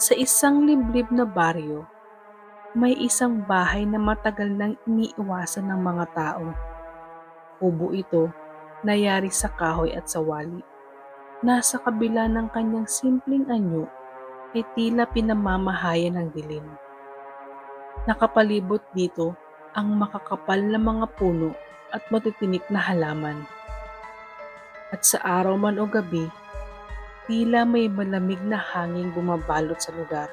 Sa isang liblib na baryo, may isang bahay na matagal nang iniiwasan ng mga tao. Kubo ito na yari sa kahoy at sa wali. Nasa kabila ng kanyang simpleng anyo ay tila pinamamahayan ng dilim. Nakapalibot dito ang makakapal na mga puno at matitinik na halaman. At sa araw man o gabi, tila may malamig na hangin bumabalot sa lugar.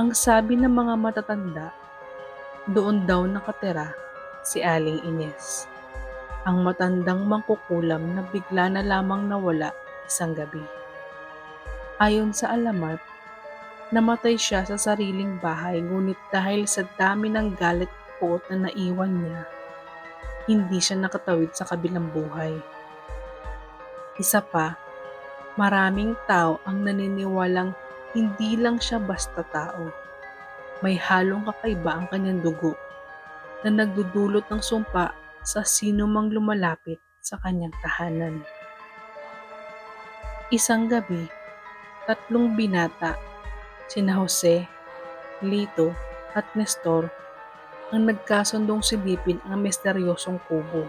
Ang sabi ng mga matatanda, doon daw nakatira si Aling Ines. Ang matandang mangkukulam na bigla na lamang nawala isang gabi. Ayon sa alamat, namatay siya sa sariling bahay ngunit dahil sa dami ng galit at puot na naiwan niya, hindi siya nakatawid sa kabilang buhay. Isa pa, maraming tao ang naniniwalang hindi lang siya basta tao. May halong kakaiba ang kanyang dugo na nagdudulot ng sumpa sa sino mang lumalapit sa kanyang tahanan. Isang gabi, tatlong binata, sina Jose, Lito at Nestor, ang nagkasundong silipin ang misteryosong kubo.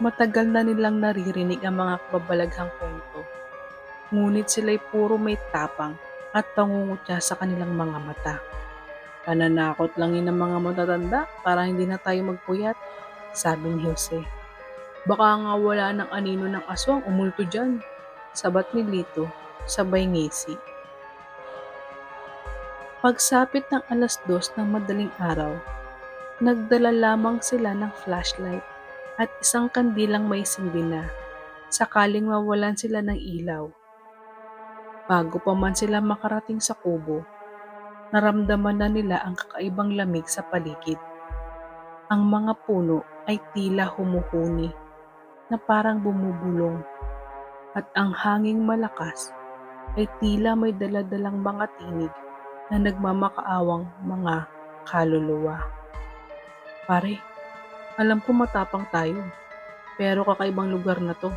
Matagal na nilang naririnig ang mga kababalaghang kwento, ngunit sila'y puro may tapang at pangungutya sa kanilang mga mata. Pananakot lang yun ng mga matatanda para hindi na tayo magpuyat, sabi ni Jose. Baka nga wala ng anino ng aswang umulto dyan, sabat ni Lito, sabay ngisi. Pagsapit ng alas dos ng madaling araw, nagdala lamang sila ng flashlight at isang kandilang may sindi na, sakaling mawalan sila ng ilaw. Bago pa man sila makarating sa kubo, naramdaman na nila ang kakaibang lamig sa paligid. Ang mga puno ay tila humuhuni na parang bumubulong at ang hanging malakas ay tila may daladalang mga tinig na nagmamakaawang mga kaluluwa. Pare, alam ko matapang tayo, pero kakaibang lugar na to,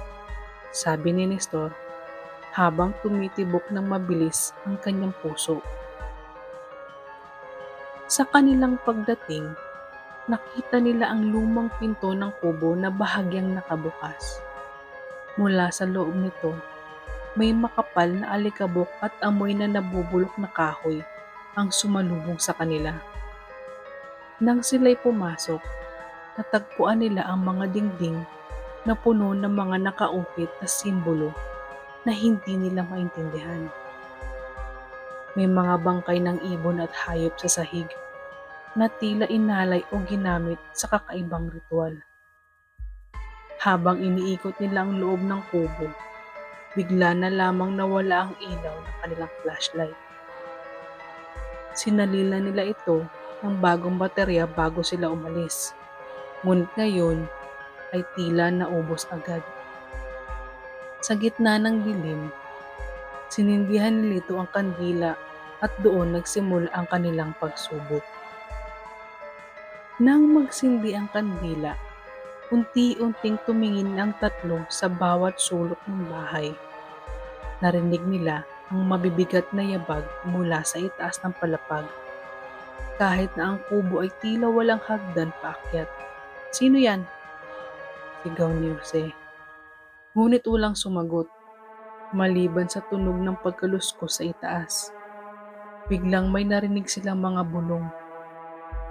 sabi ni Nestor habang tumitibok ng mabilis ang kanyang puso. Sa kanilang pagdating, nakita nila ang lumang pinto ng kubo na bahagyang nakabukas. Mula sa loob nito, may makapal na alikabok at amoy na nabubulok na kahoy ang sumalubong sa kanila. Nang sila'y pumasok, natagpuan nila ang mga dingding na puno ng mga nakaukit na simbolo na hindi nila maintindihan. May mga bangkay ng ibon at hayop sa sahig na tila inalay o ginamit sa kakaibang ritual. Habang iniikot nila ang loob ng kubo, bigla na lamang nawala ang ilaw ng kanilang flashlight. Sinalila nila ito ng bagong baterya bago sila umalis. Ngunit ngayon ay tila naubos agad. Sa gitna ng dilim, sinindihan ni Lito ang kandila at doon nagsimula ang kanilang pagsubok. Nang magsindi ang kandila, unti-unting tumingin ang tatlo sa bawat sulok ng bahay. Narinig nila ang mabibigat na yabag mula sa itaas ng palapag. Kahit na ang kubo ay tila walang hagdan paakyat. Sino yan? Sigaw ni Jose. Ngunit walang sumagot, maliban sa tunog ng pagkaluskos sa itaas. Biglang may narinig silang mga bulong.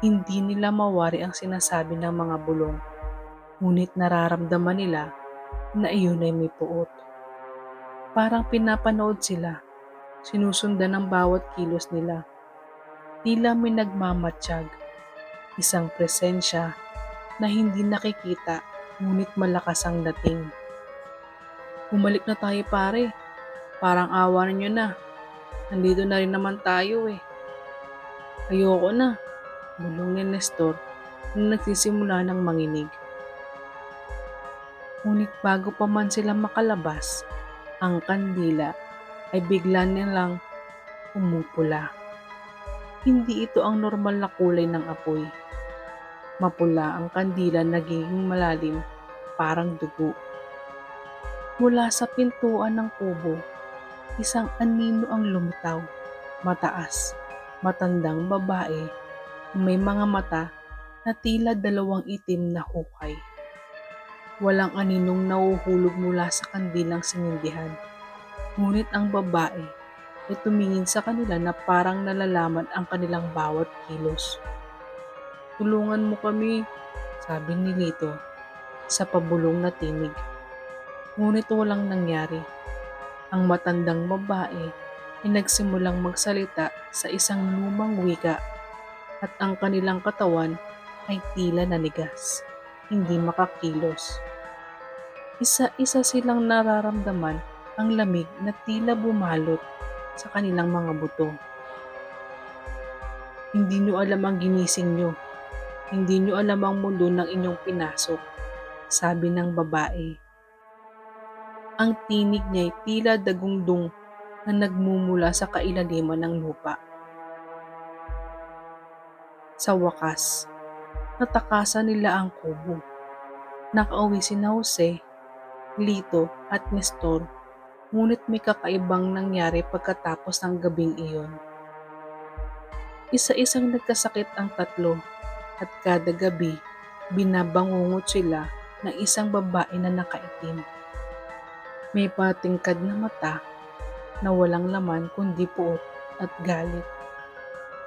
Hindi nila mawari ang sinasabi ng mga bulong, ngunit nararamdaman nila na iyon ay may puot. Parang pinapanood sila, sinusundan ng bawat kilos nila. Tila may nagmamatsyag, isang presensya na hindi nakikita ngunit malakas ang dating. Bumalik na tayo pare, parang awa ninyo na. Nandito na rin naman tayo eh. Ayoko na, bulong ni Nestor na nagsisimula ng manginig. Ngunit bago pa man sila makalabas, ang kandila ay bigla nilang umupula. Hindi ito ang normal na kulay ng apoy. Mapula ang kandila nagiging malalim, parang dugo. Mula sa pintuan ng kubo, isang anino ang lumitaw. Mataas, matandang babae, may mga mata na tila dalawang itim na hukay. Walang aninong nahuhulog mula sa kandilang sinindihan. Ngunit ang babae ay tumingin sa kanila na parang nalalaman ang kanilang bawat kilos. Tulungan mo kami, sabi ni Lito sa pabulong na tinig. Ngunit walang nangyari. Ang matandang babae ay nagsimulang magsalita sa isang lumang wika at ang kanilang katawan ay tila nanigas, hindi makakilos. Isa-isa silang nararamdaman ang lamig na tila bumalot sa kanilang mga buto. Hindi nyo alam ang ginising nyo. Hindi nyo alam ang mundo ng inyong pinasok, sabi ng babae. Ang tinig niya ay tila dagundong na nagmumula sa kailaliman ng lupa. Sa wakas, natakasan nila ang kubo. Nakauwi si Jose, Lito at Nestor, ngunit may kakaibang nangyari pagkatapos ng gabing iyon. Isa-isang nagkasakit ang tatlo at kada gabi binabangungot sila ng isang babae na nakaitim. May patingkad na mata na walang laman kundi puot at galit.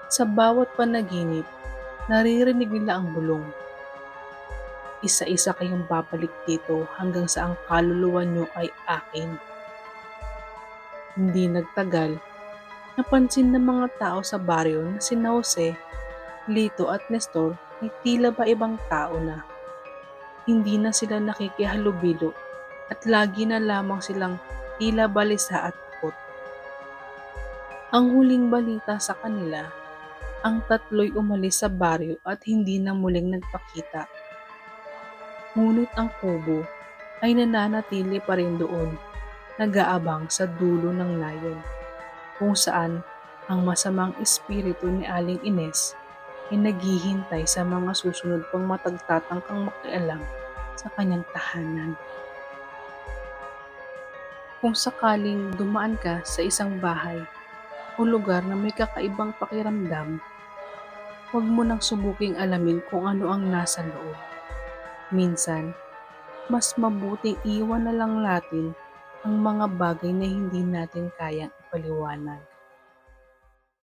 Sa bawat panaginip, naririnig nila ang bulong. Isa-isa kayong babalik dito hanggang sa ang kaluluwa nyo ay akin. Hindi nagtagal, napansin ng mga tao sa baryo na si Jose, Lito at Nestor ay tila ba ibang tao na. Hindi na sila nakikihalubilo at lagi na lamang silang tila balisa at takot. Ang huling balita sa kanila, ang tatlo'y umalis sa baryo at hindi na muling nagpakita. Ngunit ang kubo ay nananatili pa rin doon, nag-aabang sa dulo ng layon, kung saan ang masamang espiritu ni Aling Ines ay naghihintay sa mga susunod pang matagtatangkang makialam sa kanyang tahanan. Kung sakaling dumaan ka sa isang bahay o lugar na may kakaibang pakiramdam, huwag mo nang subuking alamin kung ano ang nasa loob. Minsan, mas mabuting iwan na lang natin ang mga bagay na hindi natin kayang ipaliwanag.